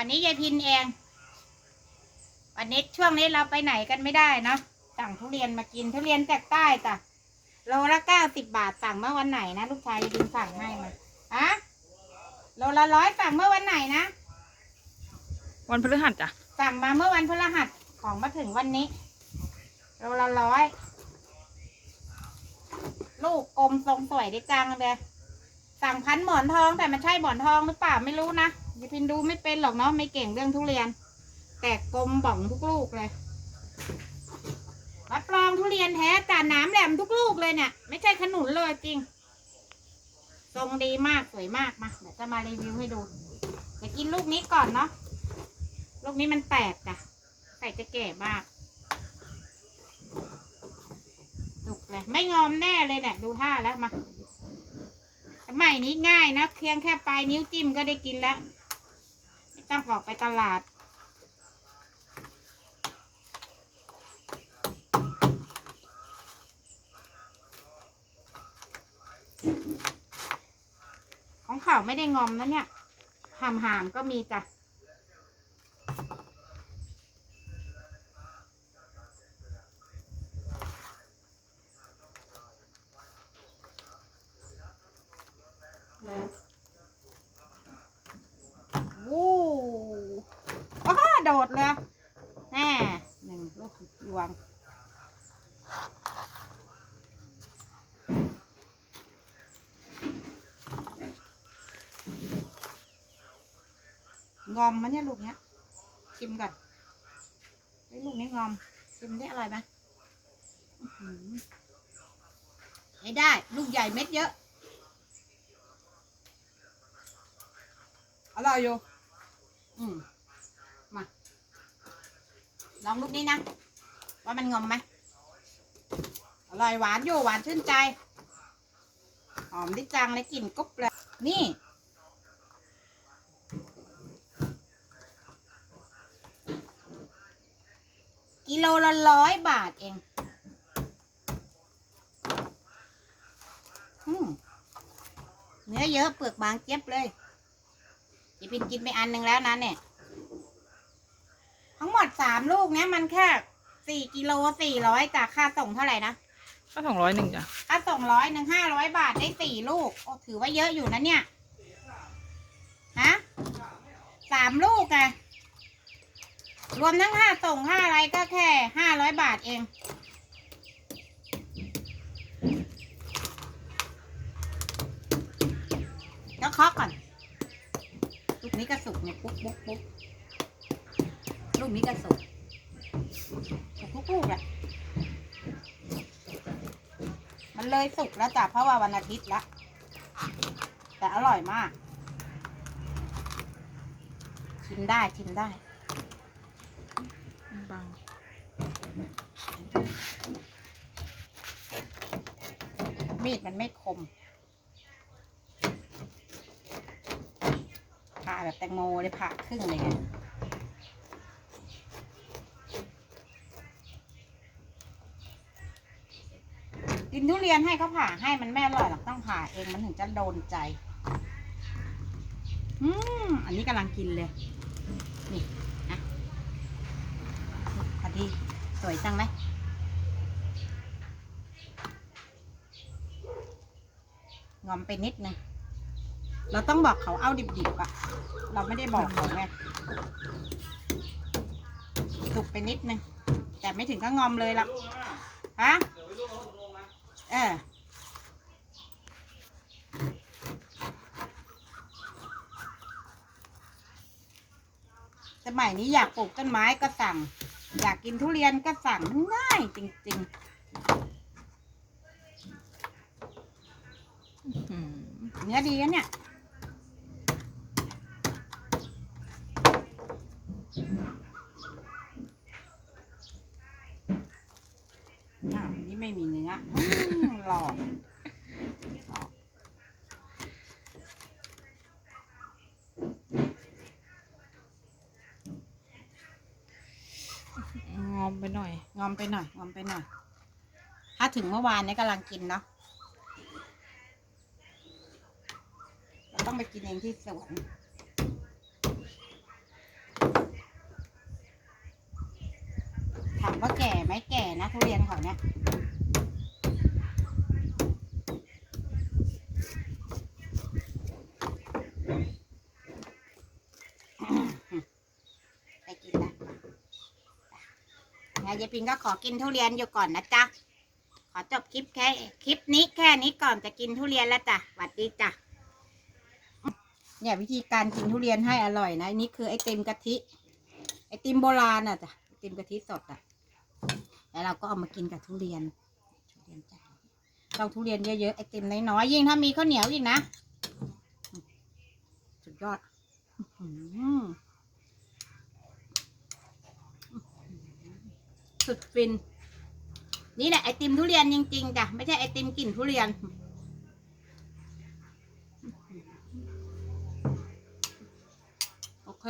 วันนี้ยายพินเอง วันนี้ช่วงนี้เราไปไหนกันไม่ได้เนาะสั่งทุเรียนมากินทุเรียนจากใต้จ้ะโลละเก้าสิบบาทสั่งเมื่อวันไหนนะลูกชายยายพินสั่งให้มาอะโลละร้อยสั่งเมื่อวันไหนนะวันพฤหัสจ้ะสั่งมาเมื่อวันพฤหัสของมาถึงวันนี้โลละร้อยลูกกลมทรงสวยได้จังเลยสั่งพันหมอนทองแต่มันใช่หมอนทองหรือเปล่าไม่รู้นะ ยายพินดูไม่เป็นหรอกเนาะไม่เก่งเรื่องทุเรียน แต่กลมบ่องทุกลูกเลยรับรองทุเรียนแท้จานน้ำแหลมทุกลูกเลยเนี่ย ไม่ใช่ขนุนเลยจริง ทรงดีมากสวยมากมาเดี๋ยวจะมารีวิวให้ดูเดี๋ยวกินลูกนี้ก่อนเนาะลูกนี้มันแตกจ้ะใส่จะแก่มากสุกเลยไม่งอมแน่เลยเนี่ยดูท่าแล้วมาสมัยนี้ง่ายนะเพียงแค่ปลายนิ้วจิ้มก็ได้กินแล้ว ต้องออกไปตลาด ของเขาไม่ได้งอมนะเนี่ยห่ามๆก็มีจ้ะ วู้ว้า โดดเลยแน่หนึ่งลูกยวงงอมมันเนี่ยลูกเนี้ยชิมก่อนไอ้ลูกนี้งอมชิมได้อร่อยไหมอื้อหือใช้ได้ ลูกใหญ่เม็ดเยอะอร่อยอยู่อืม ลองลูกนี้นะ ว่ามันงอมไหมอร่อยหวานอยู่หวานชื่นใจ หอมดิจังเลยกลิ่นกรุบเลย นี่ กิโลละร้อยบาทเองอเนื้อเยอะเปลือกบางเจี๊ยบเลยจีพินกินไปอันหนึ่งแล้วนะเนี่ย ทั้งหมดสามลูกเนี้ยมันแค่สี่กิโลสี่ร้อยจากค่าส่งเท่าไหร่นะก็สองร้อยหนึ่งจ้ะค่าส่งร้อยหนึ่งห้าร้อยบาทได้สี่ลูกโอ้ถือว่าเยอะอยู่นะเนี่ยฮะสามลูกไงรวมทั้งค่าส่งค่าอะไรก็แค่ห้าร้อยบาทเองแล้วเคาะก่อนลูกนี้ก็สุกเนี่ยปุ๊บปุ๊บปุ๊บ ลูกนี้ก็สุกสุกทุกลูกแหละมันเลยสุกแล้วจ้ะเพราะว่าวันอาทิตย์ละ แต่อร่อยมาก ชิมได้ชิมได้บางมีดมันไม่คมผ่าแบบแตงโมเลยผ่าครึ่งเลยไง กินทุเรียนให้เขาผ่าให้มันไม่อร่อยหรอกต้องผ่าเองมันถึงจะโดนใจ อืมอันนี้กำลังกินเลย นี่นะพอดีสวยจังไหมงอมไปนิดนึง เราต้องบอกเขาเอาดิบๆอะเราไม่ได้บอกเขาไงสุกไปนิดนึง แต่ไม่ถึงก็งอมเลยหรอกฮะ เออสมัยนี้อยากปลูกต้นไม้ก็สั่ง อยากกินทุเรียนก็สั่งมันง่ายจริง ๆ เนื้อดีนะเนี่ยอวนี่ ไม่มีเนื้ออืมหลอกหลอกงอมไปหน่อย งอมไปหน่อย งอมไปหน่อย ถ้าถึงเมื่อวานนี้กำลังกินเนาะเราต้องไปกินเองที่สวน ว่าแก่ ไหมแก่นะทุเรียนเขาเนี่ยไปกินละยายายปิงก็ขอกินทุเรียนอยู่ก่อนนะจ๊ะ ขอจบคลิปแค่คลิปนี้แค่นี้ก่อนจะกินทุเรียนแล้วจ้ะสวัสดีจ้ะ เนี่ยวิธีการกินทุเรียนให้อร่อยนะอันนี่คือไอติมกะทิ ไอติมโบราณอะจ้ะไอติมกะทิสดอะ แล้วเราก็เอามากินกับทุเรียนทุเรียนจ้ะต้องทุเรียนเยอะๆไอติมน้อยๆยิ่งถ้ามีข้าวเหนียวอีกนะสุดยอดสุดฟิน นี่แหละไอติมทุเรียนจริงๆจ้ะไม่ใช่ไอติมกลิ่นทุเรียนโอเค